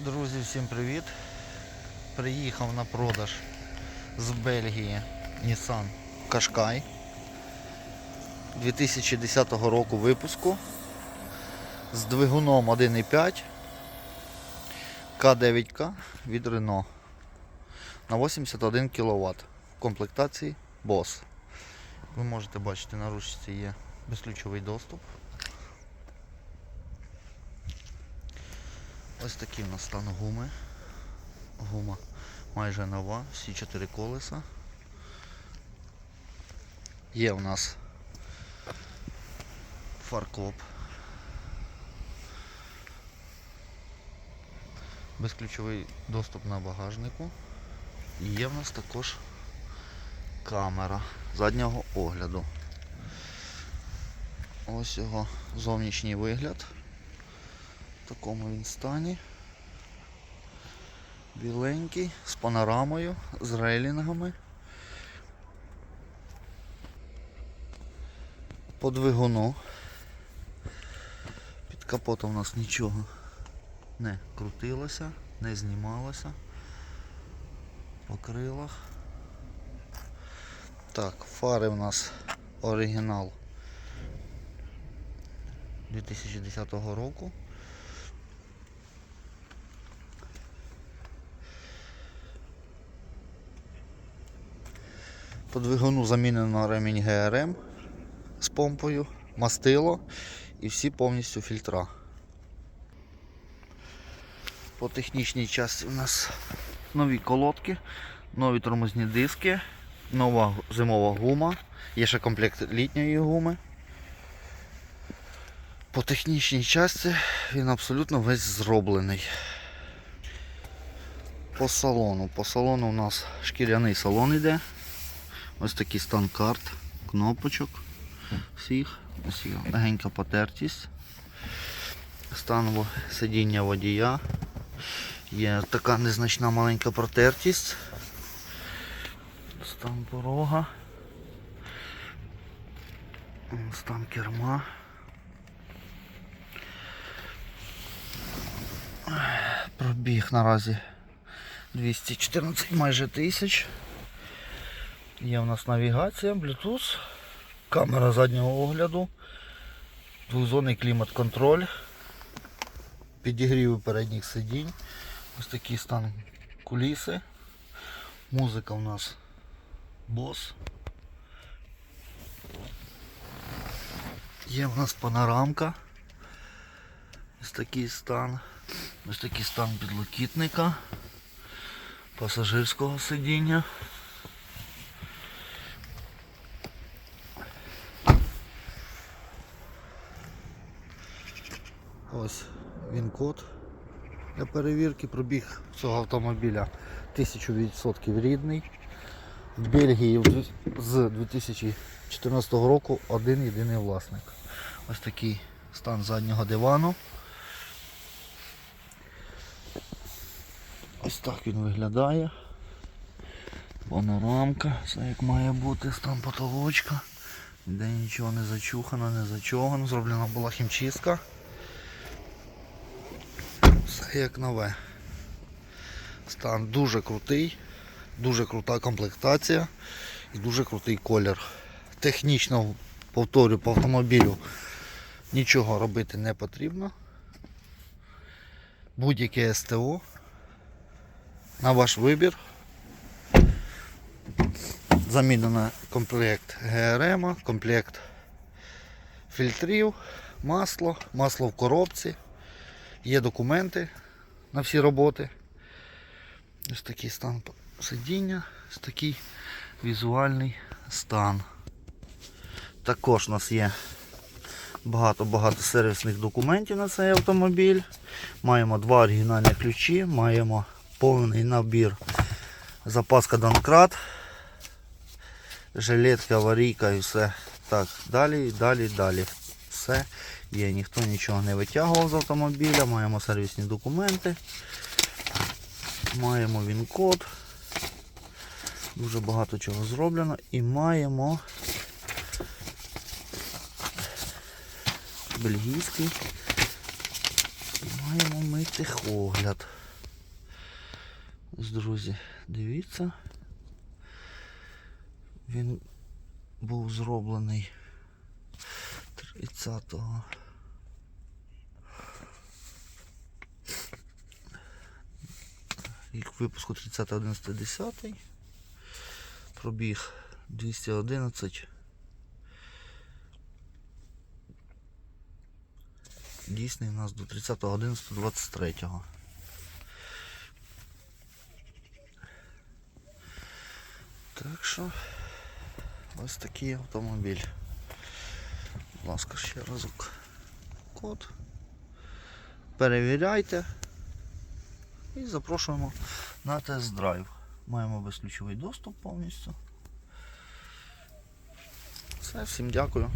Друзі, всім привіт! Приїхав на продаж з Бельгії Nissan Qashqai 2010 року випуску з двигуном 1.5 К9К від Renault на 81 кВт в комплектації BOSS. Ви можете бачити на ручці є безключовий доступ. Ось такі в нас стан гуми. Гума майже нова, всі чотири колеса. Є в нас фаркоп. Безключовий доступ на багажнику. І є в нас також камера заднього огляду. Ось його зовнішній вигляд. В такому він стані. Біленький, з панорамою, з рейлінгами. По двигуну. Під капотом у нас нічого не крутилося, не знімалося. По крилах. Так, фари у нас оригінал 2010 року. По двигуну замінено ремінь ГРМ з помпою, мастило і всі повністю фільтра. По технічній часті у нас нові колодки, нові тормозні диски, нова зимова гума, є ще комплект літньої гуми. По технічній часті він абсолютно весь зроблений. По салону. По салону у нас шкіряний салон іде. Ось такий стан карт, кнопочок всіх. Ось є легенька потертість. Стан сидіння водія. Є така незначна маленька протертість. Стан порога. Стан керма. Пробіг наразі 214 майже тисяч. Є у нас навігація, Bluetooth, камера заднього огляду, двозонний клімат-контроль, підігріви передніх сидінь, ось такий стан куліси, музика у нас бос. Є у нас панорамка. Ось такий стан. Ось такий стан підлокітника, пасажирського сидіння. Ось він код для перевірки. Пробіг цього автомобіля 1000% рідний. В Бельгії з 2014 року один єдиний власник. Ось такий стан заднього дивану. Ось так він виглядає. Панорамка, все як має бути, стан потолочка. Ніде нічого не зачухано, не зачогано. Зроблена була хімчистка. Як нове. Стан дуже крутий, дуже крута комплектація і дуже крутий колір. Технічно, повторю, по автомобілю нічого робити не потрібно. Будь-яке СТО на ваш вибір. Замінено комплект ГРМ, комплект фільтрів, масло, масло в коробці. Є документи на всі роботи. Ось такий стан сидіння, ось такий візуальний стан. Також у нас є багато-багато сервісних документів на цей автомобіль. Маємо два оригінальні ключі, маємо повний набір запаска Донкрат, жилетка, аварійка і все. Так, далі, далі, далі. Все є, ніхто нічого не витягував з автомобіля, маємо сервісні документи, маємо він-код. Дуже багато чого зроблено і маємо бельгійський. Маємо ми техогляд. Ось, друзі, дивіться. Він був зроблений 30-го. Рік випуску 30.11.10. Пробіг 211. Дійсний у нас до 30.11.23. Так що ось такий автомобіль. Будь ласка, ще разок код. Перевіряйте і запрошуємо на тест-драйв. Маємо безключовий доступ повністю. Все, всім дякую.